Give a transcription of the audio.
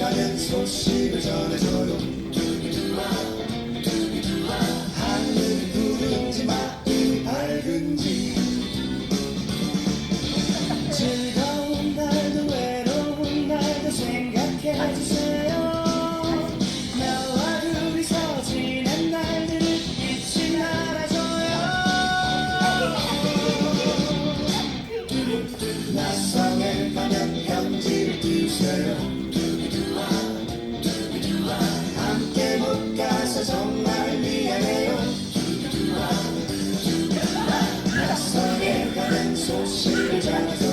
소식을 전해줘요. 하늘이 푸른지 마음이 밝은지. 즐거운 날도 외로운 날도 생각해주세요. 나와 둘이서 지낸 날들을 잊지 말아줘요. 낯성 낯